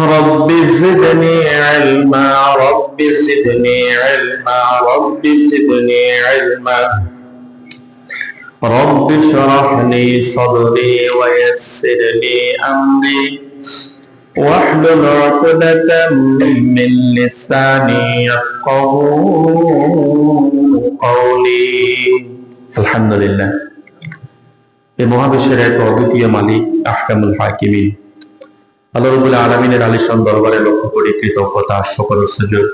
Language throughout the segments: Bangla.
رب زدني علما رب زدني علما رب زدني علما رب اشرح لي صدري ويسر لي امري واحلل عقدة من لساني يفقه قولي الحمد لله এই মহাবিশ্বের এক অদ্বিতীয় মালিক আহকামুল হাকিমিন আল্লাহ রবুল আলমিনের আলিশান দরবারে লক্ষ্য করি কৃতজ্ঞতা সকল সুযোগ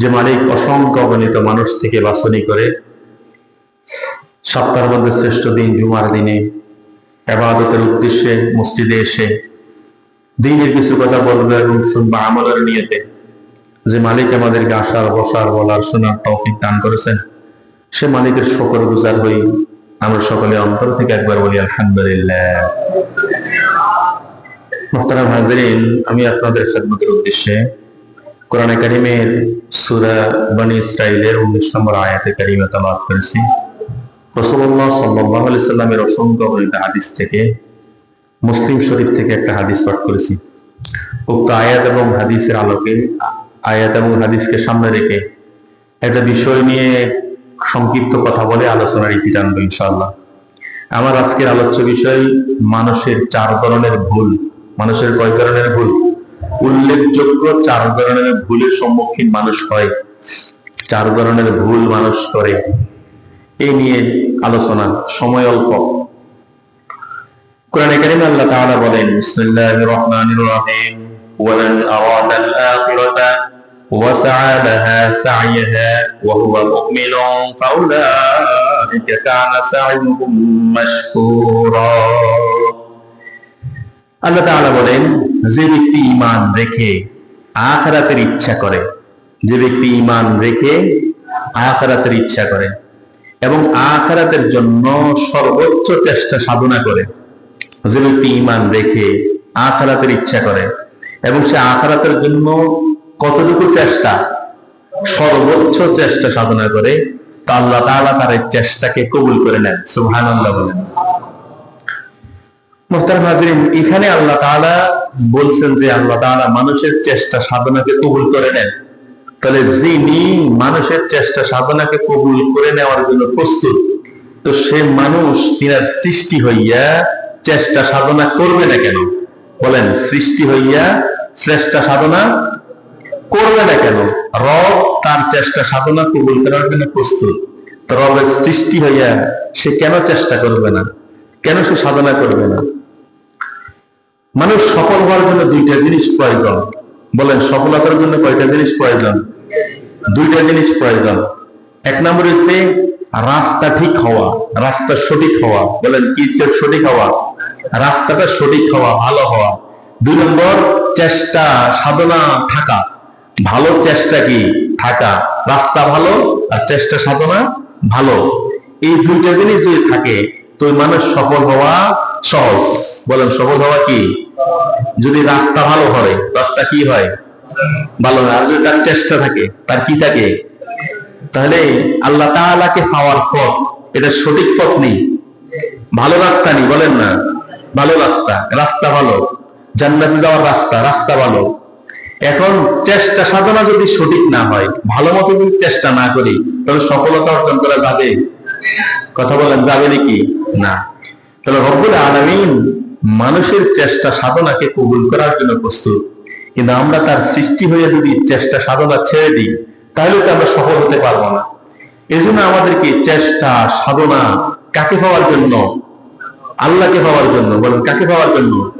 যে মালিক অসংখ্য অগণিত মানুষ থেকে বাছনি করে সপ্তাহের মধ্যে শ্রেষ্ঠ দিন জুমার দিনে আবাদতের উদ্দেশ্যে মসজিদে এসে দিনের কিছু কথা বলবে এবং শুনবা আমলের নিয়েতে। যে মালিক আমাদেরকে আসার বসার, বলার, শোনার তৌফিক দান করেছেন, সে মালিকের শকর গুজার হই। আমরা সকলে অন্তর থেকে একবার বলি, আলহামদুলিল্লাহ। মোহতারাম হাজরিন, আমি আপনাদের খেদমতের উদ্দেশ্যে কোরআনে কারিমের সুরা বনি ইসরাইলের উনিশ নম্বর আয়াতে কারিমে তালাত করেছি। রসুল্লাহ সাল্লাহ আলি সাল্লামের অসংখ্য গণিত হাদিস থেকে, মুসলিম শরীফ থেকে একটা হাদিস পাঠ করেছি। উক্ত আয়াত এবং হাদিসের আলোকে, আয়াত এবং হাদিসকে সামনে রেখে একটা বিষয় নিয়ে সংক্ষিপ্ত কথা বলে আলোচনার ইতি টানবো ইনশাআল্লাহ। আমার আজকের আলোচ্য বিষয়, মানুষের চার ধরনের ভুল। মানুষের কয় ধরনের ভুল উল্লেখযোগ্য চার ধরনের ভুলের সম্মুখীন মানুষ হয় চার ধরনের ভুল মানুষ করে এই নিয়ে আলোচনা সময় অল্প কোরআনে কারিমে আল্লাহ তাআলা বলেন বিসমিল্লাহির রহমানির রহিম ওয়ালান আরাদা আল-আখিরাতা وسعى لها سعيها وهو مؤمن فأولئك كان سعيهم مشكورا আল্লাহ তাআলা বলেন, যে ব্যক্তি ঈমান রেখে আখিরাতের ইচ্ছা করে, যে ব্যক্তি ঈমান রেখে আখিরাতের ইচ্ছা করে এবং আখিরাতের জন্য সর্বোচ্চ চেষ্টা সাধনা করে, যে ব্যক্তি ঈমান রেখে আখিরাতের ইচ্ছা করে এবং সে আখিরাতের জন্য কতটুকু চেষ্টা, সর্বোচ্চ চেষ্টা সাধনা করে, তা আল্লাহ তাআলা তার চেষ্টাকে কবুল করে নেন। সুবহানাল্লাহ বলেন। এখানে আল্লাহ তাআলা বলছেন যে আল্লাহ তাআলা মানুষের চেষ্টা সাধনাকে কবুল করে নেন। তাহলে যিনি মানুষের চেষ্টা সাধনাকে কবুল করে নেওয়ার জন্য প্রস্তুত, তো সে মানুষ তিনার সৃষ্টি হইয়া চেষ্টা সাধনা করবে না কেন? বলেন, সৃষ্টি হইয়া চেষ্টা সাধনা করবে না কেন? রব তার চেষ্টা সাধনা কবুল করার জন্য প্রস্তুত। রবের সৃষ্টি হইয়া সে কেন চেষ্টা করবে না? কেন সে সাধনা করবে না? মানুষ সফল হওয়ার জন্য দুইটা জিনিস প্রয়োজন। বলেন, সফলতার জন্য কয়টা জিনিস প্রয়োজন? দুইটা জিনিস প্রয়োজন। এক নম্বর হচ্ছে রাস্তা ঠিক হওয়া, রাস্তা সঠিক হওয়া। বলেন, কি সঠিক হওয়া। রাস্তাটা সঠিক হওয়া, ভালো হওয়া। দুই নম্বর, চেষ্টা, সাধনা, থাকা। ভালো চেষ্টা কি? থাকা। রাস্তা ভালো আর চেষ্টা, সাধনা ভালো। এই দুইটা জিনিস যদি থাকে, তো মানুষ সফল হওয়া সহজ। বলেন সফল হওয়া কি? যদি রাস্তা ভালো হয়, রাস্তা কি হয়? ভালো হয় আর যদি তার চেষ্টা থাকে, তার কি থাকে? তাহলে আল্লাহ তাআলাকে পাওয়ার পথ, এটা সঠিক পথ নেই। ভালো রাস্তা নেই, বলেন না। ভালো রাস্তা রাস্তা ভালো। জান্নাতে যাওয়ার রাস্তা রাস্তা ভালো। এখন চেষ্টা সাধনা যদি সঠিক না হয়, ভালো মতো যদি চেষ্টা না করি, তাহলে সফলতা অর্জন করা যাবে? কথা বলেন, যাবে নাকি? না। তাহলে রব্বুল আলামিন মানুষের চেষ্টা সাধনাকে কবুল করার জন্য প্রস্তুত। কিন্তু আমরা তার সৃষ্টি হয়ে যদি চেষ্টা সাধনা ছেড়ে দিই, তাহলে তো আমরা সফল হতে পারব না। এজন্য আমাদেরকে চেষ্টা, সাধনা কাকে পাওয়ার জন্য? আল্লাহকে পাওয়ার জন্য। বলেন, কাকে পাওয়ার জন্য?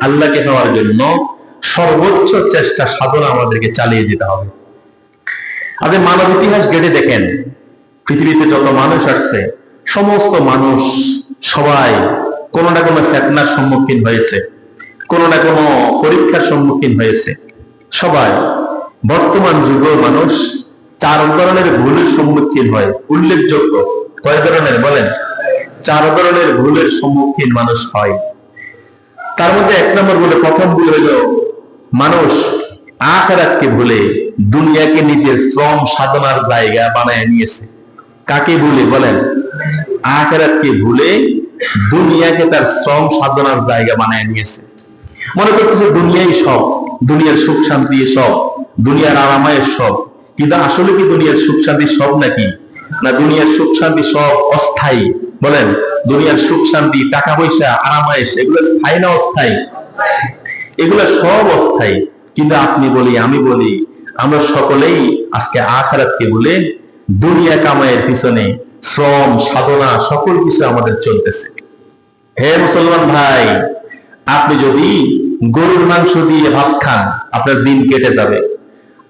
আল্লাহকে পাওয়ার জন্য। সর্বোচ্চ চেষ্টা, সাধনা আমাদেরকে চালিয়ে যেতে হবে। আমাদের মানব ইতিহাস ঘেটে দেখেন। পৃথিবীতে যত মানুষ আসছে, সমস্ত মানুষ সবাই কোনো না কোনো ফেতনার সম্মুখীন হয়েছে, কোনো না কোনো পরীক্ষার সম্মুখীন হয়েছে। সবাই, বর্তমান যুগের মানুষ চার ধরনের ভুলের সম্মুখীন হয়, উল্লেখযোগ্য। কয় ধরনের বলেন? চার ধরনের ভুলের সম্মুখীন মানুষ হয়। তার মধ্যে এক নম্বর বলে প্রথম ভুল হইল, মানুষ আখেরাতকে ভুলে দুনিয়াকে নিজের শ্রম সাধনার জায়গা বানায় নিয়েছে। কাকে ভুলে বলেন? আখেরাতকে ভুলে দুনিয়াকে তার শ্রম সাধনার জায়গা বানায় নিয়েছে। মনে করতেছে, দুনিয়াই সব, দুনিয়ার সুখ শান্তি সব, দুনিয়ার আরামায়ের সব। কিন্তু আসলে কি দুনিয়ার সুখ শান্তি সব নাকি? না দুনিয়ার সুখ শান্তি সব অস্থায়ী? বলেন, দুনিয়ার সুখ শান্তি, টাকা পয়সা, আরামায়েশ, এগুলো স্থায়ী না অস্থায়ী? এগুলো সব অস্থায়ী। কিন্তু আপনি বলি, আমি বলি, আমরা সকলেই আজকে আখারাতকে বলে দুনিয়া কামাইয়ের পিছনে শ্রম, সাধনা, সকল কিছু আমাদের চলতেছে। হে মুসলমান ভাই, আপনি যদি গরুর মাংস দিয়ে ভাত খান, আপনার দিন কেটে যাবে।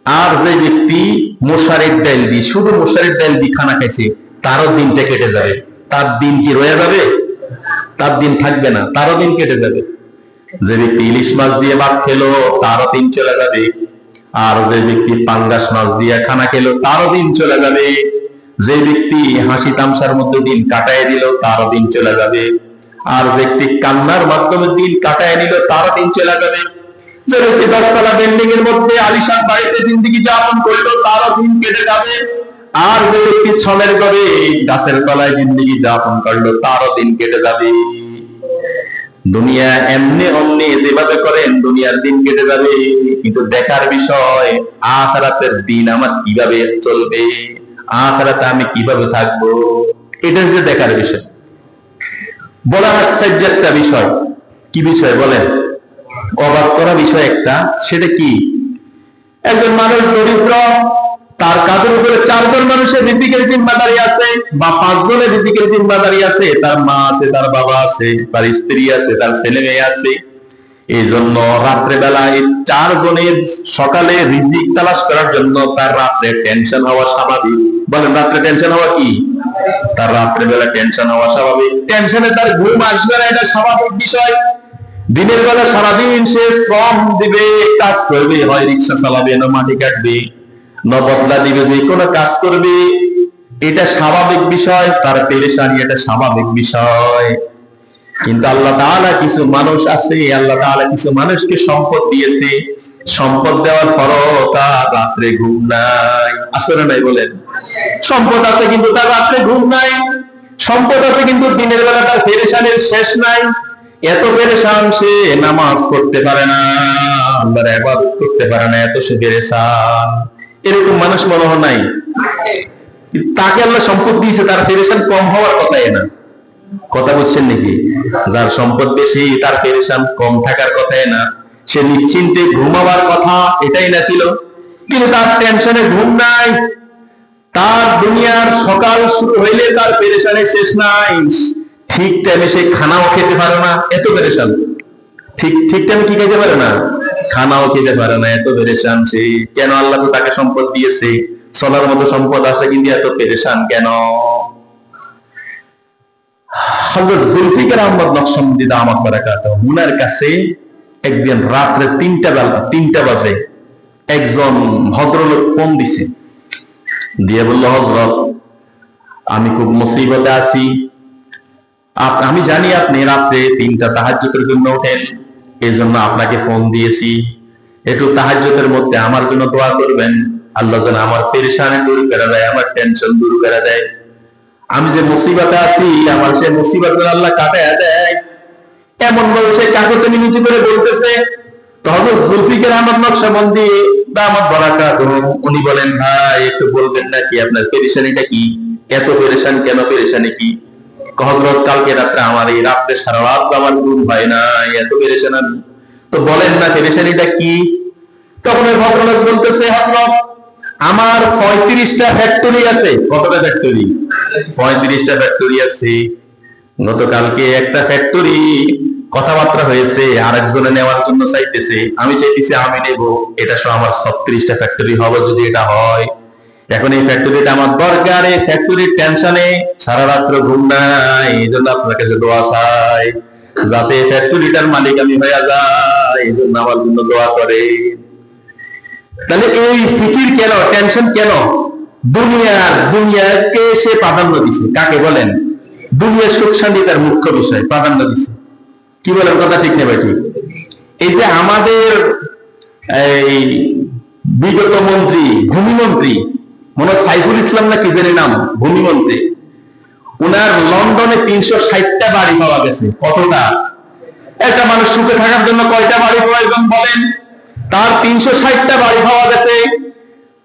আর যে ব্যক্তি মশারের ডাল দিয়ে, শুধু মশারের ডাল দিয়ে খানা খাইছে, তারও দিনটা কেটে যাবে। তার দিন কি রয়ে যাবে? তার দিন থাকবে না, তারও দিন কেটে যাবে। যে ব্যক্তি ইলিশ মাছ দিয়ে ভাত খেলো, তারও দিন চলে যাবে। আর যে ব্যক্তি পাঙ্গাস মাছ দিয়ে খানা খেলো, তারও দিন চলে যাবে। যে ব্যক্তি হাসি তামসার মধ্যে দিন কাটায় দিল, তারও দিন চলে যাবে। আর ব্যক্তি কান্নার মাধ্যমে দিন কাটায় নিল, তারও দিন চলে যাবে। যে ব্যক্তি দশতলা বিল্ডিং এর মধ্যে আলিশান বাড়িতে জিন্দিগি যাপন করল, তারও দিন কেটে যাবে। আর যে ব্যক্তি ছলের করে গাছের তলায় জিন্দিগি যাপন করল, তারও দিন কেটে যাবে। দুনিয়া এমনি অমনি যেভাবে করেন, দুনিয়ার দিন কেটে যাবে। কিন্তু দেখার বিষয়, আখারাতের দিন আমার কীভাবে চলবে? আখারাতে আমি কীভাবে থাকব? এটা যে দেখার বিষয়। বলার আশ্চর্য একটা বিষয়। কি বিষয় বলেন? অবাক করা বিষয় একটা। সেটা কি? একজন মানুষ দরিদ্র, তার কাজের উপরে চারজন মানুষের রিজিকের জিম্মাদারি আছে বা পাঁচজনের রিজিকের জিম্মাদারি আছে। তার মা আছে, তার বাবা আছে, তার স্ত্রী আছে, তার ছেলে মেয়ে আছে। এই জন্য রাত্রে বেলা এই চারজনের সকালে রিজিক তালাশ করার জন্য তার রাত্রে টেনশন হওয়া স্বাভাবিক। বলেন, রাত্রে টেনশন হওয়া কি? তার রাত্রে বেলা টেনশন হওয়া স্বাভাবিক। টেনশনে তার ঘুম আসবে না, এটা স্বাভাবিক বিষয়। দিনের বেলা সারাদিন সে শ্রম দিবে, কাজ করবে, হয় রিক্সা চালাবে, না মাটি কাটবে, ন বদলা দিবে, যে কোনো কাজ করবে। এটা স্বাভাবিক বিষয়, তার পেরেশানি, এটা স্বাভাবিক বিষয়। কিন্তু আল্লাহ তাআলা কিছু মানুষ আছে, আল্লাহ তাআলা কিছু মানুষকে সম্পদ দিয়েছে। সম্পদ দেওয়ার পরও তার রাত্রে ঘুম নাই। আসলে নাই বলেন? সম্পদ আছে কিন্তু তার রাত্রে ঘুম নাই। সম্পদ আছে কিন্তু দিনের বেলা তার পেরেশানির শেষ নাই। এত পেরেশান সে নামাজ করতে পারে না, আল্লাহর ইবাদত করতে পারে না, এত সে পেরেশান। এরকম মানুষ মনে হয় নাই। তাকে আল্লাহ সম্পদ দিয়েছে, তার পেরেশান কম হওয়ার কথাই না। কথা বলছেন নাকি? যার সম্পদ বেশি, তার পেরেশান কম থাকার কথাই না। সে নিশ্চিন্তে ঘুমাবার কথা, এটাই না ছিল। কিন্তু তার টেনশনে ঘুম নাই। তার দুনিয়ার সকাল শুরু হইলে তার পেরেশানের শেষ নাই। ঠিক টাইমে সে খানাও খেতে পারে না, এত পেরেশান ঠিক ঠিক টাইমে কি খেতে পারে না? খানাও খেতে পারে না, এত পেরেশান সে কেন আল্লাহ তো তাকে সম্পদ দিয়েছে? চলার মতো সম্পদ আছে কিন্তু এত পেরেশান কেন? একদিন রাত্রে তিনটা বেলা তিনটা বাজে একজন ভদ্রলোক দিয়ে আমি খুব মুসিবতে আছি। আমি জানি আপনি রাত্রে তিনটা তাহাজ্জুদের জন্য ওঠেন এই জন্য আপনাকে ফোন দিয়েছি। একটু তাহাজ্জুদের মধ্যে আমার জন্য দোয়া করবেন। আল্লাহ আমার পেরেশানি দূর করে দেয়, আমার টেনশন দূর করে দেয়। আমি যে মুসিবতে আছি, আমার সে মুসিবত আল্লাহ কাটায় দেয়। এমন ভাবে সে কাগজে মিনতি করে বলতেছে আহমদ নকশবন্দি দামাত বরাকাত উনি বলেন, ভাই, একটু বলবেন আপনার পেরেশানিটা কি? এত পেরেশান কেন? পেরেশানি কি? কালকে রাত্রে আমার এই রাত্রে সারা রাত আমার ঘুম হয় না এত পেরেশান আমি। তো বলেন না, পেরেশানিটা কি? তখন ওই ভদ্রলোক বলতেছে হজরত আমার পঁয়ত্রিশটা ফ্যাক্টরি আছে। কতটা ফ্যাক্টরি পঁয়ত্রিশটা ফ্যাক্টরি আছে। গতকালকে একটা ফ্যাক্টরি কথাবার্তা হয়েছে, আরেকজনে নেওয়ার জন্য চাইতেছে। আমি চাইতেছি আমি নেব, এটা আমার ছত্রিশটা ফ্যাক্টরি হবে যদি এটা হয়। এখন এই ফ্যাক্টরিটা আমার দরকার, এই ফ্যাক্টরির টেনশনে সারা রাত্র ঘুম নাই এই জন্য আপনার কাছে দোয়া চাই। যাতে ফ্যাক্টরিটার মালিক আমি হয়ে যাই এই জন্য আমার জন্য দোয়া করে। তাহলে এই ফিকির কেন টেনশন কেন? দুনিয়ার দুনিয়াকে সে প্রাধান্য দিছে। কাকে বলেন? দুনিয়ার সুখ শান্তি তার মুখ্য বিষয়, প্রাধান্য দিছে। কি বলেন, কথা ঠিক নেবে ঠিক। এই যে আমাদের এই বিগত মন্ত্রী, ভূমিমন্ত্রী, মনে সাইফুল ইসলাম না কি জানি নাম? ভূমিমন্ত্রী। উনার লন্ডনে তিনশো ষাটটা বাড়ি পাওয়া গেছে। কতটা? একটা মানুষ সুখে থাকার জন্য কয়টা বাড়ি প্রয়োজন বলেন? তার তিনশো ষাটটা বাড়ি পাওয়া গেছে।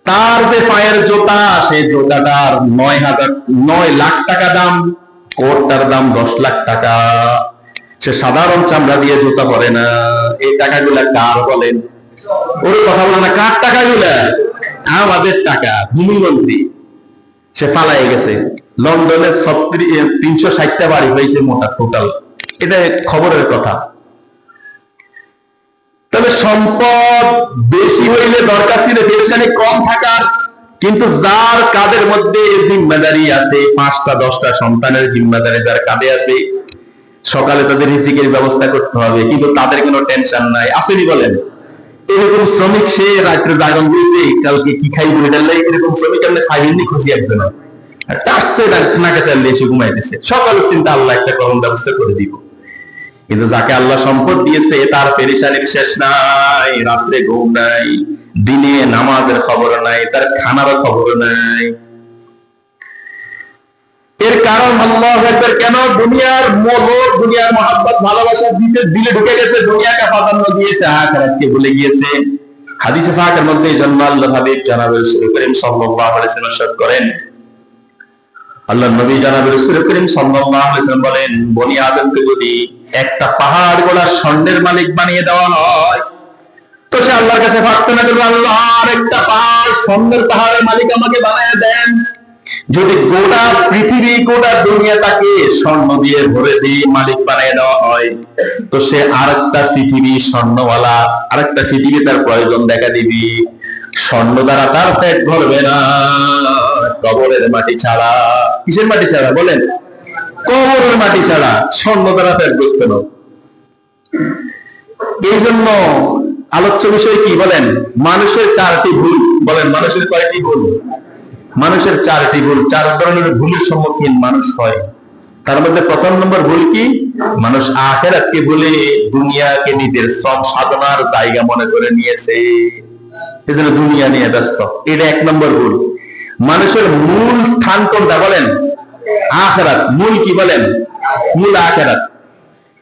তার যে পায়ের জোতা, সেই জোতাটার নয় হাজার, নয় লাখ টাকা দাম, কোটটার দাম দশ লাখ টাকা। সে সাধারণ চামড়া দিয়ে জুতা পরে না। এই টাকাগুলা কার বলেন। ওর কথা বলে না, কার টাকাগুলা? আমাদের টাকা, ভূমিমন্ত্রী। সে পালাই গেছে। লন্ডনে ছত্রিশ তিনশো ষাটটা বাড়ি হয়েছে মোটা টোটাল এটা খবরের কথা। তবে সম্পদ বেশি হইলে দরকার ছিল পেরেশানি কম থাকার। কিন্তু যার কাদের মধ্যে জিম্মাদারি আছে, পাঁচটা, দশটা সন্তানের জিম্মাদারি যার কাঁধে আছে, সকালে তাদের রিজিকের ব্যবস্থা করতে হবে, কিন্তু তাদের কোনো টেনশন নাই। আসেনি বলেন? এরকম শ্রমিক সে রাত্রে জাগন দিয়েছে কালকে কি খাইবো এটা লাই, এরকম শ্রমিক আপনি খাইবেননি খুশি একজন। টাসছে নাকে দিয়ে এসে ঘুমাইতেছে। সকালে চিন্তা আল্লাহ একটা কর্ম ব্যবস্থা করে দিব। কিন্তু যাকে আল্লাহ সম্পদ দিয়েছে, তার পেরেশানির শেষ নাই, রাত্রে ঘুম নাই, দিনে নামাজের খবর নাই, তার খানারও খবর নাই। এর কারণ আল্লাহ একবার কেন? দুনিয়ার মোহ দুনিয়ার মহাব্বত, ভালোবাসা দিতে, দিলে ঢুকে গেছে, দুনিয়াকে প্রাধান্য দিয়েছে, আখেরাতকে ভুলে গিয়েছে। হাদিসে ফাঁকের মধ্যে জন্ম আল্লাহ হাবিব জানাবে শুরু করেন, সাল্লাল্লাহু আলাইহি ওয়াসাল্লাম করেন। আল্লাহ নবী জানাবে রসুল করিম সাল্লাল্লাহু আলাইহি ওয়াসাল্লাম বলেন, বনি আদমকে যদি একটা পাহাড় গোলা স্বর্ণের মালিক বানিয়ে দেওয়া হয়। তো সে আল্লাহর কাছে প্রার্থনা করবে আল্লাহ আর একটা পাহাড়, স্বর্ণের পাহাড়ের মালিক আমাকে বানিয়ে দেন। যদি গোটা পৃথিবী, গোটা দুনিয়া তাকে স্বর্ণ দিয়ে ভরে দিয়ে মালিক বানিয়ে দেওয়া হয়, তো সে আরেকটা পৃথিবী স্বর্ণওয়ালা, আরেকটা পৃথিবী তার প্রয়োজন দেখা দিবি। স্বর্ণ দ্বারা তার পেট ভরবে না, কবরের মাটি ছাড়া। কিসের মাটি ছাড়া? বলেন। কবরের মাটি ছাড়া স্বর্ণ দ্বারা পেট ভরতে না এই জন্য আলোচ্য বিষয় কি বলেন? মানুষের চারটি ভুল। বলেন, মানুষের কয়টি ভুল? মানুষের চারটি ভুল। চার ধরনের ভুলের সম্মুখীন মানুষ হয়। তার মধ্যে প্রথম নম্বর ভুল কি? মানুষ আখেরাতকে ভুলে দুনিয়াকে নিজের শ্রম সাধনার জায়গা মনে করে নিয়েছে। এজন্য দুনিয়া নিয়ে ব্যস্ত। এটা এক নম্বর ভুল। মানুষের মূল স্থান কোনটা বলেন? আখেরাত। মূল কি বলেন? মূল আখেরাত।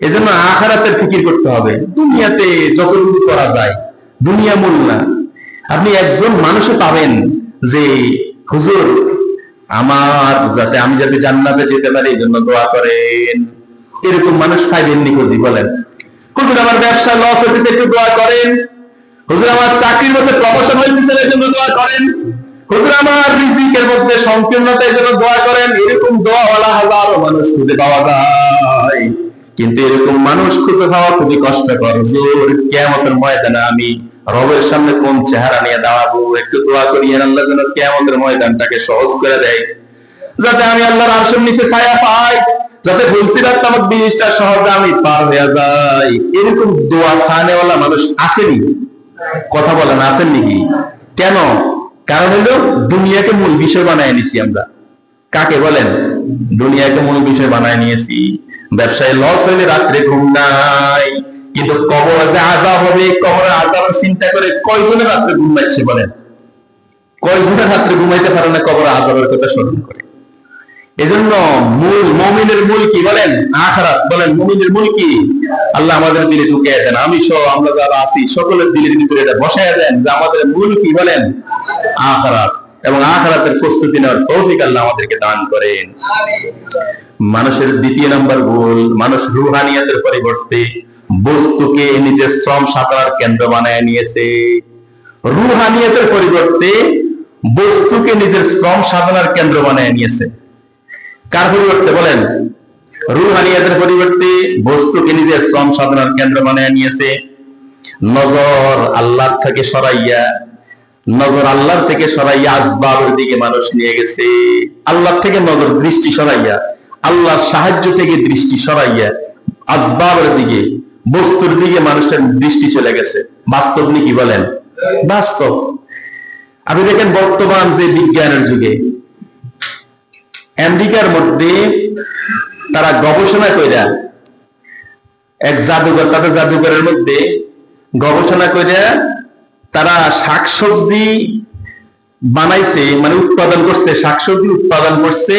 এজন্য আখেরাতের ফিকির করতে হবে। দুনিয়াতে যতটুকু করা যায়, দুনিয়া মূল না। আপনি একজন মানুষে পাবেন যে, হুজুর, আমার যাতে আমি যাতে জান্নাতে যেতে পারি, এই জন্য দোয়া করেন। এরকম মানুষ পাইবেন নিখোঁজি বলেন। হুজুর, আমার ব্যবসা লস হইতেছে, একটু দোয়া করেন। হুজুর, আমার চাকরির মধ্যে প্রমোশন হইতেছে এর জন্য দোয়া করেন। আমি রবের সামনে কোন চেহারা নিয়ে দাঁড়াবো? একটু দোয়া করি আল্লাহ যেন ময়দানটাকে সহজ করে দেয়। যাতে আমি আল্লাহর আরশের নিচে ছায়া পাই, যাতে ভুলছিলাম আমার জিনিসটা সহজে আমি পার হয়ে যাই। এরকম দোয়া ছানেওয়ালা মানুষ আসেনি? কথা বলেন আসেন নাকি কেন? কারণ হলো দুনিয়াকে মূল বিষয় বানায় নিছি আমরা। কাকে বলেন? দুনিয়াকে মূল বিষয় বানায় নিয়েছি। ব্যবসায় লস হইলে রাত্রে ঘুম নাই। কিন্তু কবর আছে আজাব হবে কবর আজাব চিন্তা করে কয়জনের রাত্রে ঘুমাইছে বলেন? কয়জনের রাত্রে ঘুমাইতে পারে না কবর আজাবের কথা স্মরণ করে? এজন্য মূল, মমিনের মূল কি বলেন? আখারাত বলেন মমিনের মূল কি? আল্লাহ আমাদের দিলে ঢুকে দেন। আমি সহ আমরা যারা আছি, সকলের দিলের ভিতরে এটা বসায় দেন যে আমাদের মূল কি বলেন? আখারাত। এবং আখারাতের প্রস্তুতি নেওয়ার তৌফিক আল্লাহ আমাদেরকে দান করেন। মানুষের দ্বিতীয় নম্বর ভুল, মানুষ রুহানিয়াতের পরিবর্তে বস্তুকে নিজের শ্রম সাধনার কেন্দ্র বানায় নিয়েছে। রুহানিয়াতের পরিবর্তে বস্তুকে নিজের শ্রম সাধনার কেন্দ্র বানিয়ে নিয়েছে। কার পরিবর্তে বলেন? রুহানিয়াতের পরিবর্তে বস্তুকে নিজের শ্রম সাধনার কেন্দ্র বানিয়ে নিয়েছে। নজর আল্লাহর থেকে সরাইয়া, নজর আল্লাহর থেকে সরাইয়া আসবাবের দিকে মানুষ নিয়ে গেছে। আল্লাহ থেকে নজর দৃষ্টি সরাইয়া, আল্লাহর সাহায্য থেকে দৃষ্টি সরাইয়া আসবাবের দিকে, বস্তুর দিকে মানুষের দৃষ্টি চলে গেছে। বাস্তব নি কি বলেন? বাস্তব। আপনি দেখেন বর্তমান যে বিজ্ঞানের যুগে আমেরিকার মধ্যে তারা গবেষণা কইরা এক জাদুঘর, তাদের জাদুঘরের মধ্যে গবেষণা কইরা তারা শাকসবজি বানাইছে মানে উৎপাদন করছে, শাকসবজি উৎপাদন করছে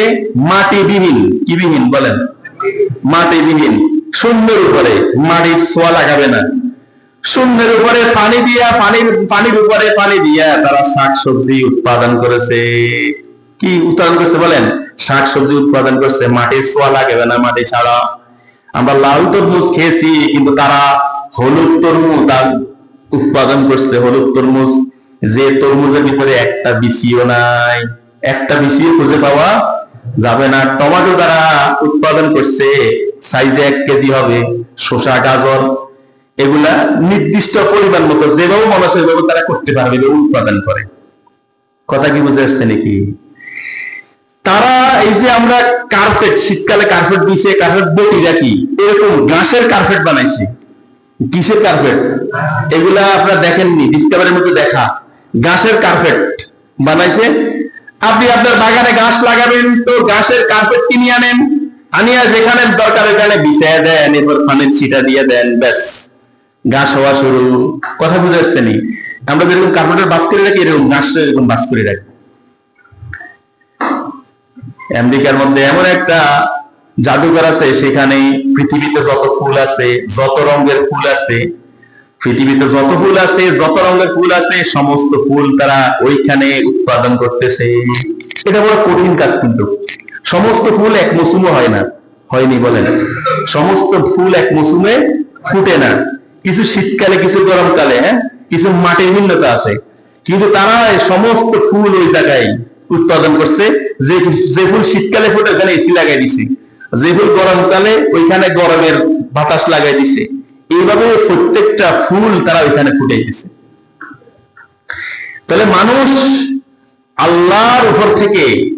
মাটি বিহীন, কি বিহীন বলেন? মাটি বিহীন, শূন্যের উপরে, মাটির ছোঁয়া লাগাবে না। শূন্যের উপরে পানি দিয়া, পানির পানির উপরে পানি দিয়া তারা শাকসবজি উৎপাদন করেছে। কি উৎপাদন করছে বলেন? শাকসবজি উৎপাদন করছে, মাটির ছোঁয়া লাগবে না মাটি ছাড়া। আমরা লাল তরমুজ খেয়েছি, কিন্তু তারা হলুদ তরমুজ উৎপাদন করছে, হলুদ তরমুজ। যে তরমুজের ভিতরে একটা বিসিও নাই, একটা বিসিও খুঁজে পাওয়া যাবে না। টমেটো তারা উৎপাদন করছে সাইজে এক কেজি হবে, শসা, গাজর, এগুলা নির্দিষ্ট পরিমাণ মতো, যেভাবে মনে সেভাবে তারা করতে পারবে উৎপাদন করে। কথা কি বুঝে আসছে নাকি? তারা এই যে আমরা কার্পেট শীতকালে কার্পেট দিছে কার্পেট বটি রাখি এরকম ঘাসের কার্পেট বানাইছে। কিসের কার্পেট এগুলা আপনারা দেখেননি ডিসকাভারির মধ্যে দেখা। ঘাসের কার্পেট বানাইছে। আপনি আপনার বাগানে ঘাস লাগাবেন, তো ঘাসের কার্পেট কিনে আনেন। আনিয়া যেখানে দরকার ওখানে বিছাইয়া দেন, এরপর পানির ছিটা দিয়ে দেন, ব্যাস। ঘাস হওয়া শুরু। কথা বুঝে আসছে আমরা যেরকম কার্পেটের বাস করে রাখি, এরকম ঘাস এরকম বাস করে রাখি। আমেরিকার মধ্যে এমন একটা জাদুঘর আছে সেখানে পৃথিবীতে যত ফুল আছে, যত রঙের ফুল আছে, পৃথিবীতে যত ফুল আছে, যত রঙের ফুল আছে, সমস্ত ফুল তারা ওইখানে উৎপাদন করতেছে। এটা বড় কঠিন কাজ কিন্তু। সমস্ত ফুল এক মৌসুমে হয় না। হয়নি বলেন। সমস্ত ফুল এক মৌসুমে ফুটে না। কিছু শীতকালে, কিছু গরমকালে হ্যাঁ? কিছু মাটির ভিন্নতা আছে। কিন্তু তারা সমস্ত ফুল ওই জায়গায় উৎপাদন করছে। যে যে ফুল শীতকালে ফুটে ওখানে এসি লাগাই দিছে। যে ফুল গরমকালে ওইখানে গরমের বাতাস লাগাই দিছে। এইভাবে প্রত্যেকটা ফুল তারা ওইখানে ফুটে দিছে। তাহলে মানুষ আল্লাহর উপর থেকে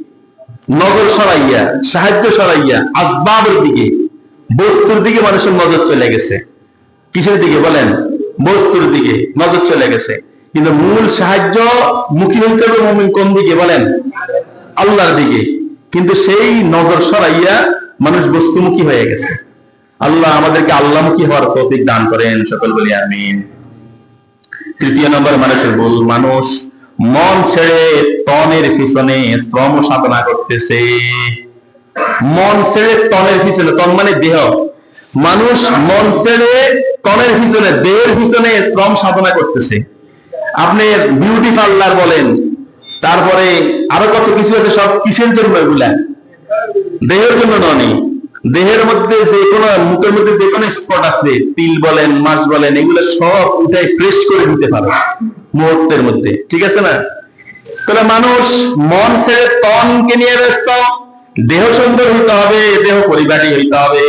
নজর সরাইয়া, সাহায্য সরাইয়া আসবাবের দিকে, বস্তুর দিকে মানুষের নজর চলে গেছে। কিসের দিকে বলেন? বস্তুর দিকে নজর চলে গেছে। কিন্তু মূল সাহায্য মুখী হইতে হবে মুমিন কোন দিকে বলেন? আল্লাহর দিকে। কিন্তু সেই নজর সরাইয়া মানুষ বস্তুমুখী হয়ে গেছে। আল্লাহ আমাদেরকে আল্লাহমুখী হওয়ার তৌফিক দান করেন, সকল বলি আমিন। তৃতীয় নম্বর, মানুষের ভুল। মানুষ মন ছেড়ে তনের পিছনে শ্রম সাধনা করতেছে। মন ছেড়ে তনের পিছনে, তন মানে দেহ। মানুষ মন ছেড়ে তনের পিছনে, দেহের পিছনে শ্রম সাধনা করতেছে। আপনি বিউটি পার্লার বলেন, তারপরে আরও কত কিছু আছে, সব কিসের জন্য এগুলা? দেহের জন্য নয় দেহের মধ্যে যে কোনো, মুখের মধ্যে যে কোনো স্পট আছে, তিল বলেন, মাছ বলেন, এগুলো সব উঠাই ফ্রেশ করে দিতে পারে মুহূর্তের মধ্যে, ঠিক আছে না? তাহলে মানুষ মন ছেড়ে তনকে নিয়ে ব্যস্ত। দেহ সুন্দর হইতে হবে, দেহ পরিবারই হইতে হবে।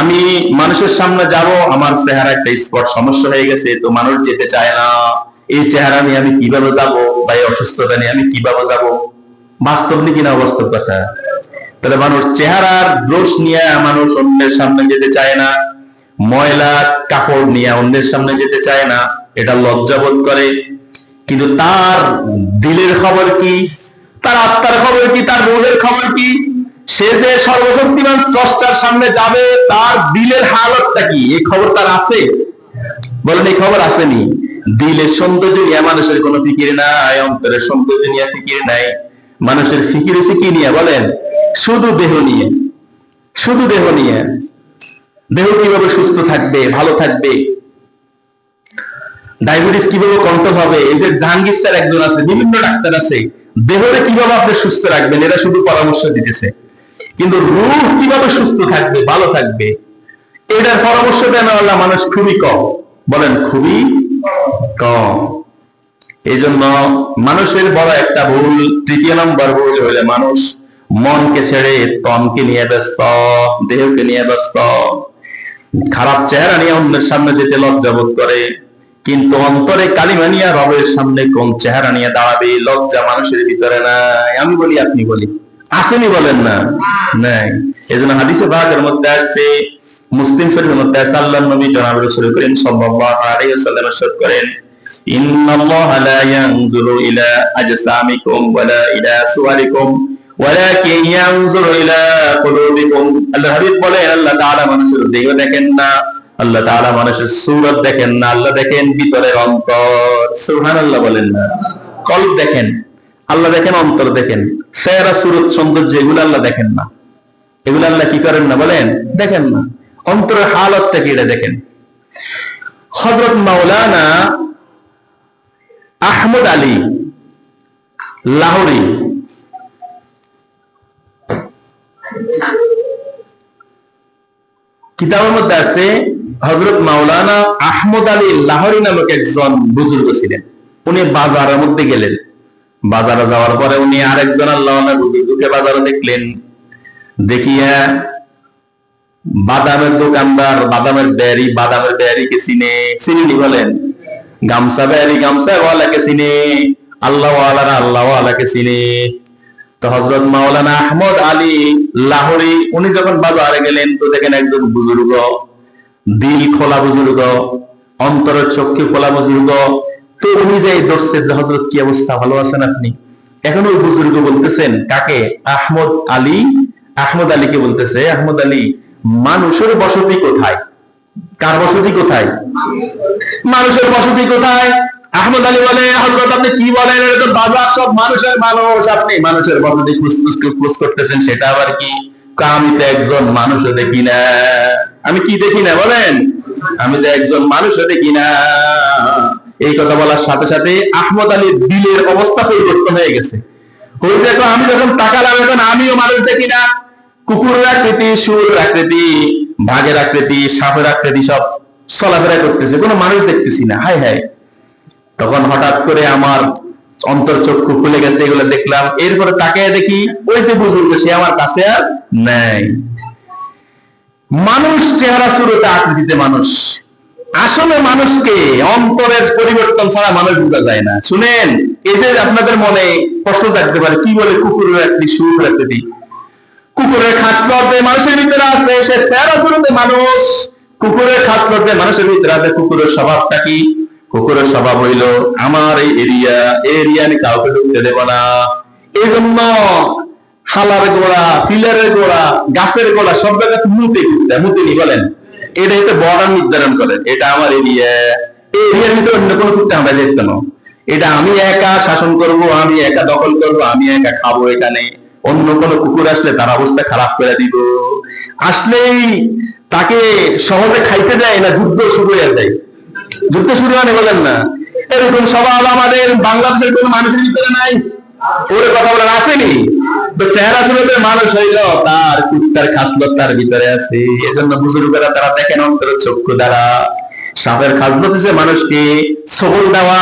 আমি মানুষের সামনে যাব, আমার চেহারা একটা স্পট সমস্যা হয়ে গেছে, তো মানুষ যেতে চায় না। এই চেহারা নিয়ে আমি কীভাবে যাব বা এই অসুস্থতা নিয়ে আমি কীভাবে যাব? বাস্তব নাকি না অবাস্তব কথা? তাহলে মানুষ চেহারার দোষ নিয়ে মানুষ অন্যের সামনে যেতে চায় না ময়লা কাপড় নিয়ে অন্যের সামনে যেতে চায় না, এটা লজ্জাবোধ করে। কিন্তু তার দিলের খবর কি? তার আত্মার খবর কি? তার রোগের খবর কি? সে যে সর্বশক্তিমান স্রষ্টার সামনে যাবে, তার দিলের হালতটা কি? এই খবর তার আছে? বলেন, এই খবর আসেনি। দিলের সৌন্দর্য নিয়ে মানুষের কোনো ফিকির নাই অন্তরের সৌন্দর্য নিয়ে ফিকির নাই। মানুষের ফিকির হচ্ছে কি নিয়ে বলেন? শুধু দেহ নিয়ে। শুধু দেহ নিয়ে। দেহ কীভাবে সুস্থ থাকবে, ভালো থাকবে? ডায়াবেটিস কীভাবে কন্ট্রোল হবে? এই যে জাহাঙ্গীর স্যার একজন আছে, বিভিন্ন ডাক্তার আছে। দেহরে কীভাবে আপনি সুস্থ রাখবেন, এরা শুধু পরামর্শ দিতেছে। কিন্তু রূহ কীভাবে সুস্থ থাকবে, ভালো থাকবে? এটার পরামর্শ দেন আল্লাহ মানুষ খুবই কম। বলেন, খুবই কম। এই জন্য মানুষের বড় একটা ভুল, তৃতীয় নম্বর ভুল হইলে মানুষ মনকে ছেড়ে তনকে নিয়ে ব্যস্ত, দেহকে নিয়ে ব্যস্ত। খারাপ চেহারা নিয়ে অন্যের সামনে যেতে লজ্জাবোধ করে। কিন্তু অন্তরে কালিমা নিয়ে রবের সামনে কোন চেহারা নিয়ে দাঁড়াবে, লজ্জা মানুষের ভিতরে নাই। আমি বলি, আপনি বলি। আসেনি বলেন না? নাই। এই জন্য হাদিসে ভাগের মধ্যে আসছে, মুসলিম শরীফের মধ্যে আছে আল্লাহ নবী জনাব রসুল করেন, সাল্লাল্লাহু আলাইহি ওয়াসাল্লাম ইরশাদ আজসামিকুম ওয়ালা ইলা সুওয়ারিকুম ওয়ালাকিন ইয়ানজুরু ইলা কুলুবিকুম। আল্লাহ আল্লাহ তাআলা মানুষের দেহ দেখেন না, আল্লাহ তাআলা মানুষের সুরত দেখেন না, আল্লাহ দেখেন ভিতরের অন্তর। সুবহানাল্লাহ বলেন না। কলব দেখেন, আল্লাহ দেখেন, অন্তর দেখেন। সেরা সুরত, সৌন্দর্য এগুলো আল্লাহ দেখেন না। এগুলো আল্লাহ কি করেন না বলেন? দেখেন না। অন্তরের হালতটা কি এটা দেখেন? হজরত মাওলানা আহমদ আলী, লাহোরি। কিতাবের মধ্যে আছে হজরত মাওলানা আহমদ আলী লাহোরি নামক একজন বুজুর্গ ছিলেন। উনি বাজারের মধ্যে গেলেন। বাজারে যাওয়ার পরে উনি আরেকজন আল্লাহ বুজুর্গকে বাজারে দেখলেন। দেখিয়া বাদামের দোকানদার বাদামের বেয়ারি বাদামের বেয়ারিকে চিনে চিনি বলেন। গামছা গামছা ওয়ালাকে চিনে। আল্লাহ আল্লাহ চিনে। তো হজরত মাওলানা আহমদ আলী লাহোরি, উনি যখন বাজারে গেলেন, তো দেখেন একজন বুজুর্গ, দিল খোলা বুজুর্গ, অন্তরের চক্ষু খোলা বুজুর্গ। তো উনি যে যে হজরত কি অবস্থা? ভালো আছেন আপনি? এখন ওই বুজুর্গ বলতেছেন, কাকে? আহমদ আলী, আহমদ আলীকে বলতেছে, আহমদ আলী, মানুষের বসতি কোথায়? কার বসতি কোথায়? মানুষের বসতি কোথায়? আহমদ আলী বলে হজরত আপনি কি বলেন? বাজার, সব মানুষের মানুষ আপনি। মানুষের বসতি খোঁজ করতেছেন, সেটা আবার কি? আমি তো একজন মানুষও দেখি না। আমি কি দেখি না, বলেন? আমি তো একজন মানুষও দেখি না। এই কথা বলার সাথে সাথে আহমদ আলীর দিলের অবস্থা পরিবর্তন হয়ে গেছে। হয়েছে আমি যখন তাকালাম, এখন আমিও মানুষ দেখি না। কুকুরের আকৃতি সুরের আকৃতি বাঘের আকৃতি, সাপের আকৃতি সব চলাফেরা করতেছে, কোনো মানুষ দেখতেছি না হাই হাই তখন হঠাৎ করে আমার অন্তর চক্ষু খুলে গেছে, এগুলো দেখলাম, এরপরে তাকে দেখি, ওই যে বুজুর্গ, সে আমার কাছে আর নাই। মানুষ চেহারা শুরুতে আকৃতিতে মানুষ। আসলে মানুষকে অন্তরের পরিবর্তন ছাড়া মানুষ বোঝা যায় না। শুনেন, এই যে আপনাদের মনে কষ্ট থাকতে পারে, কি বলে কুকুরের আকৃতি সুর আকৃতি? কুকুরের খাসলত যে মানুষের ভিতরে আছে, সে চেহারা শুরুতে মানুষ। কুকুরের খাসলত যে মানুষের ভিতরে আছে, কুকুরের স্বভাবটা কি? কুকুরের স্বভাব হইল, আমার এই এরিয়া এরিয়া আমি কাউকে ঢুকতে দেব না। এই জন্য হালার গোড়া, ফিলারের গোড়া, গাছের গোড়া, সব জায়গাতে মুতে ঘুরতে মুতেনি বলেন। এটা হচ্ছে বর্ডার নির্ধারণ করেন এটা আমার এরিয়া এই এরিয়ার ভিতরে অন্য কোনো কুত্তে আমরা দেখতে না এটা আমি একা শাসন করব, আমি একা দখল করব, আমি একা খাব এখানে। অন্য কোন কুকুর আসলে তার অবস্থা খারাপ করে দিব। আসলেই তাকে সহজে খাইতে দেয় না, যুদ্ধ শুরু হয়ে যায়। যুদ্ধ শুরু মানে বলেন না। এরকম স্বভাব আমাদের বাংলাদেশের কোন মানুষের ভিতরে নাই। ওরে কথা বলেন, আসেনি। চেহারা শুরুতে মানুষ হইল, তার কুত্তার খাসলত তার ভিতরে আছে। এজন্য বুজুর্গরা তারা দেখেন অন্তর চক্ষু দ্বারা। সাপের খাসলত মানুষকে, সবল দেওয়া।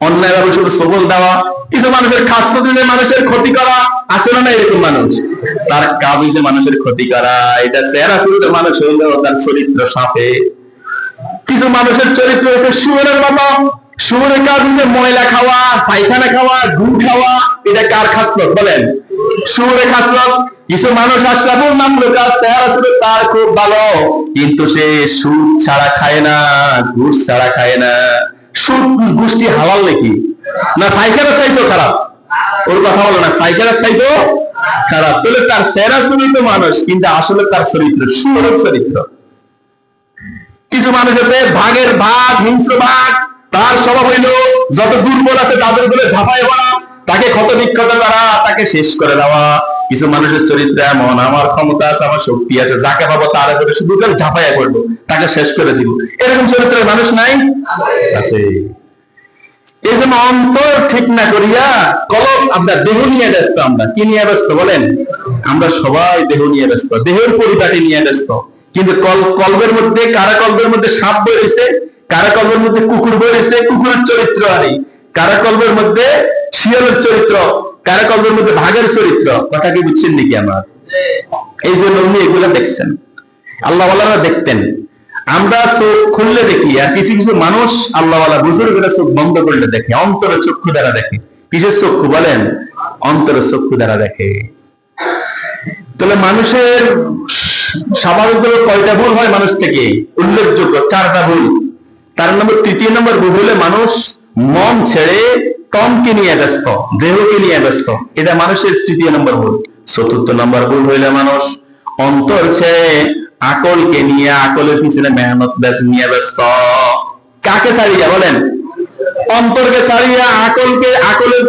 অন্যায় ভাবে শুধু সবল দেওয়া। কিছু মানুষের খাসলত দিলে মানুষের ক্ষতি করা, আছে না এরকম মানুষ? তার কাজ হয়েছে মানুষের ক্ষতি করা। এটা চেহারা শুরুতে মানুষ হইল তার চরিত্র সাপে। কিছু মানুষের চরিত্র হয়েছে শুয়ারের মতো। শুয়ারের কাজ হচ্ছে ময়লা খাওয়া, পায়খানা খাওয়া গু খাওয়া। এটা কার খাসলত বলেন। শুয়ারের খাসলত কিছু মানুষ আশরাফুল মামলুক চেহারা শুরু তার খুব ভালো। কিন্তু সে সুদ ছাড়া খায় না, ঘুষ ছাড়া খায় না। সুদ গোষ্ঠী হালাল নাকি? না পায়খানা চাইতো খারাপ। ওর কথা বলো না পায়খানা চাইতো খারাপ। তাহলে তার চেহারা চরিত্র মানুষ, কিন্তু আসলে তার চরিত্র সুরের চরিত্র। কিছু মানুষ আছে, ভাগের ভাগ, হিংস্র ভাগ, তার স্বভাব হইল, যত দুর্বল আছে তাদের বলে ঝাঁপাই পড়া, তাকে ক্ষত বিক্ষত করা, তাকে শেষ করে দেওয়া। কিছু মানুষের চরিত্র এমন, আমার ক্ষমতা আছে, আমার শক্তি আছে, যাকে পাবো তার উপরে শুধু ঝাঁপাইয়া করব তাকে শেষ করে দিব। এরকম চরিত্রের মানুষ নাই? আছে। এই অন্তর ঠিক না করিয়া কলম আমরা দেহ নিয়ে ব্যস্ত, আমরা কি নিয়ে ব্যস্ত বলেন? আমরা সবাই দেহ নিয়ে ব্যস্ত, দেহের পরিপাটি নিয়ে ব্যস্ত। কিন্তু কল, কলবের মধ্যে, কারা কলবের মধ্যে সাপ বেরিয়েছে কারা কলবের মধ্যে কুকুর বেরিয়েছে কুকুরের চরিত্র আনি কারাকল্পের মধ্যে শিয়ালের চরিত্র? কারাকল্পের মধ্যে ভাগের চরিত্র? কথা কি বুঝছেন নাকি আমার? এই জন্য উনি এগুলো দেখছেন। আল্লাহওয়ালারা দেখতেন। আমরা চোখ খুললে দেখি, আর কিছু কিছু মানুষ আল্লাহওয়ালা বুজুর্গরা চোখ বন্ধ করলে দেখে, অন্তরের চক্ষু দ্বারা দেখে। কিসের চক্ষু বলেন? অন্তরের চক্ষু দ্বারা দেখে। তাহলে মানুষের স্বাভাবিক কয়টা ভুল হয় মানুষ থেকে? উল্লেখযোগ্য চারটা ভুল। তার নম্বর তৃতীয় নম্বর ভুল হলে মানুষ মন ছেড়ে কমকে নিয়ে ব্যস্ত, দেহকে নিয়ে ব্যস্ত। এটা মানুষের তৃতীয় নম্বর ভুল। চতুর্থ নম্বর ভুল হইলে মানুষ অন্তর ছেড়ে আকলকে নিয়ে আকলের পিছনে মেহনত নিয়ে ব্যস্ত। কাকে ছাড়িয়া বলেন? অন্তরকে ছাড়িয়া আকলকে, আকলের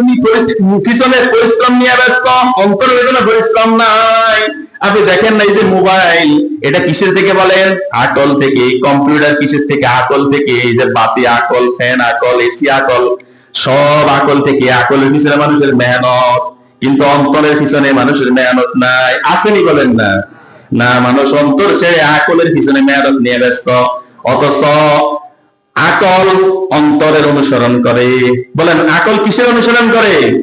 পিছনে পরিশ্রম নিয়ে ব্যস্ত। অন্তর বেদনা পরিশ্রম নাই। আপনি দেখেন না এই যে মোবাইল, এটা কিসের থেকে বলেন? আকল থেকে, কম্পিউটার কিসের থেকে? আকল থেকে, এই যে বাতি আকল, ফ্যান আকল, এসি আকল, সব আকল থেকে। আকলের পিছনে মানুষের মেহনত, কিন্তু অন্তরের পিছনে মানুষের মেহনত নাই। আসেনি বলেন না। না, মানুষ অন্তর ছেড়ে আকলের পিছনে মেহনত নিয়ে ব্যস্ত। অথচ আকল অন্তরের অনুসরণ করে। বলেন, আকল কিসের অনুসরণ করে?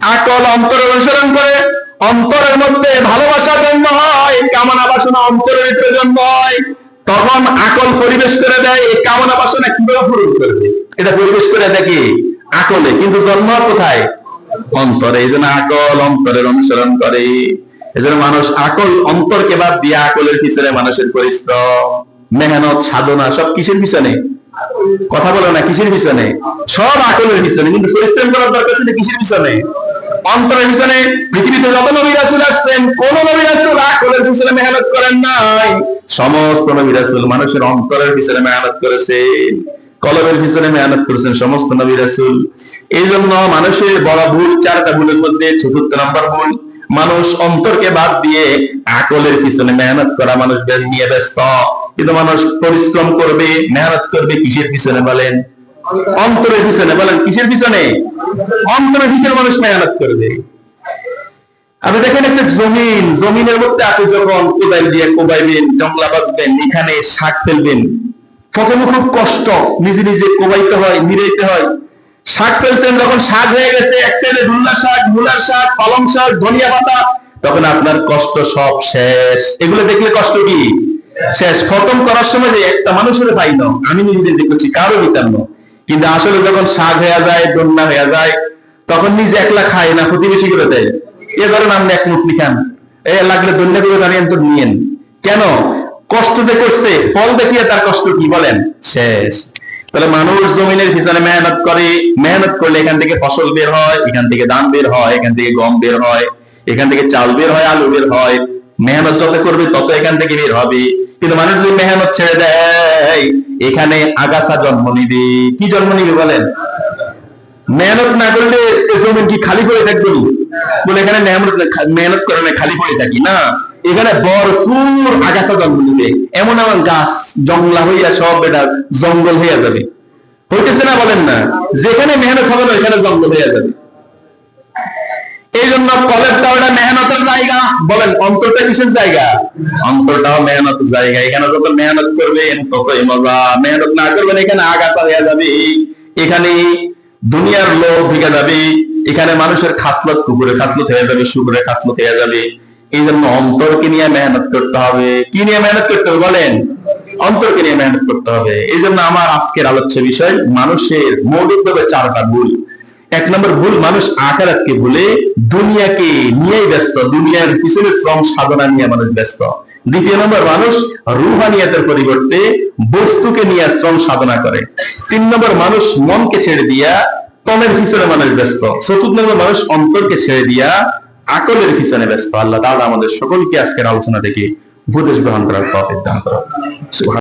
আকল অন্তরের অনুসরণ করে। অন্তরের মধ্যে ভালোবাসার জন্ম হয়, কামনা বাসনা অন্তরের ভিতরে জন্ম হয়। তখন আকল পরিবেশ করে দেয়, এই কামনা বাসনা কীভাবে পূরণ করবে এটা পরিবেশ করে দেখি আকলে। কিন্তু জন্ম কোথায়? অন্তরে। এই জন্য আকল অন্তরের অনুসরণ করে। এই জন্য মানুষ আকল, অন্তরকে বাদ দিয়ে আকলের পিছনে মানুষের পরিশ্রম, মেহনত, সাধনা সব কিসের পিছনে? কথা বলো না, কিসের পিছনে? সব আকলের পিছনে, কিন্তু পরিশ্রম করার দরকার ছিল কিসের পিছনে? অন্তরের পিছনে পৃথিবীতে যত নবী রাসুল আসছেন, কোন নবী রাসুল আকলের পিছনে মেহনত করেন নাই। সমস্ত নবী রাসুল মানুষের অন্তরের পিছনে মেহনত করেছেন কলমের পিছনে মেহনত করেছেন সমস্ত নবী রাসুল। এই জন্য মানুষের বড় ভুল, চারটা ভুলের মধ্যে চতুর্থ নম্বর ভুল মানুষ অন্তরকে বাদ দিয়ে আকলের পিছনে মেহনত করা মানুষ নিয়ে ব্যস্ত। কিন্তু মানুষ পরিশ্রম করবে, মেহনত করবে কিসের পিছনে বলেন? অন্তরের পিছনে বলেন, কিসের পিছনে? অন্তরের পিছনে মানুষ মেহনত করবে। আপনি দেখেন একটা জমিন, জমিনের মধ্যে আপনি যখন কোদাল দিয়ে কোবাইবেন, জংলা বাঁচবেন এখানে শাক ফেলবেন প্রথমে খুব কষ্ট, নিজে নিজে কোবাইতে হয় মিরাইতে হয়। শাক ফেলছেন, যখন শাক হয়ে গেছে, এক সাইডে ধুল্লা শাক মূলার শাক, পালং শাক, ধনিয়া পাতা, তখন আপনার কষ্ট সব শেষ। এগুলো দেখলে কষ্ট কি? শেষ। খতম করার সময় যে একটা মানুষের পাই না আমি নিজে দেখেছি, কারও দিতাম না কিন্তু আসলে যখন শাক হয়ে যায় দন্যা হয়ে যায়, তখন নিজে একলা খায় না প্রতিবেশী করে দেয় এ ধরেন আপনি এক মুসলি খান। এ লাগলে দন্যা করে জানিয়েন তো নিয়েন। কেন? কষ্ট যে করছে, ফল দেখিয়ে তার কষ্ট কি বলেন? শেষ। তাহলে মানুষ জমিনের পিছনে মেহনত করে, মেহনত করলে এখান থেকে ফসল বের হয়, এখান থেকে ধান বের হয়, এখান থেকে গম বের হয়, এখান থেকে চাল বের হয়, আলু বের হয়। মেহনত যত করবে তত এখান থেকে বের হবে। কিন্তু মানুষ যদি মেহনত ছেড়ে দেয়, এখানে আগাছা জন্ম নিবে। কি জন্ম নিবে বলেন? মেহনত না করলে জমিন কি খালি পড়ে থাকবে বলে এখানে মেহনত করে না, খালি পড়ে থাকি না। এখানে ভরপুর আগাছা জন্ম নিবে এমন এমন গাছ জঙ্গলা হইয়া সব এটা জঙ্গল হইয়া যাবে। হইতেছে না বলেন না, যেখানে মেহনত হবে না এখানে জঙ্গল হইয়া যাবে। এই জন্য কলেজটা ওটা মেহনতের জায়গা। বলেন, অন্তরটা কিসের জায়গা? অন্তরটাও জায়গা। এখানে যত মেহনত করবেন, ততই মজা। মেহনত না করবেন, এখানে আগাছা হয়ে যাবে। এখানে দুনিয়ার লোক ঢুকে যাবে। এখানে মানুষের খাসলত কুকুরে খাসলত হয়ে যাবে শুকুরে খাসলত হয়ে যাবে। এই জন্য অন্তরকে নিয়ে মেহনত করতে হবে। কি নিয়ে মেহনত করতে হবে বলেন? অন্তরকে নিয়ে মেহনত করতে হবে। এই জন্য আমার আজকের আলোচ্য বিষয়, মানুষের মৌলিক ভাবে চারটা ভুল। এক নম্বর ভুল, মানুষ আখারাতকে ভুলে দুনিয়াকে নিয়েই ব্যস্ত। দুনিয়ার পিছনে শ্রম সাধনা নিয়ে মানুষ ব্যস্ত। দ্বিতীয় নম্বর, মানুষ রুহানিয়াতের পরিবর্তে বস্তুকে নিয়ে শ্রম সাধনা করে। তিন নম্বর, মানুষ মনকে ছেড়ে দিয়া তনের পিছনে মানুষ ব্যস্ত। চতুর্থ নম্বর, মানুষ অন্তরকে ছেড়ে দিয়া আকলের পিছনে ব্যস্ত আল্লাহ দাদা আমাদের সকলকে আজকের আলোচনা থেকে উপদেশ গ্রহণ করার তফিক দান করো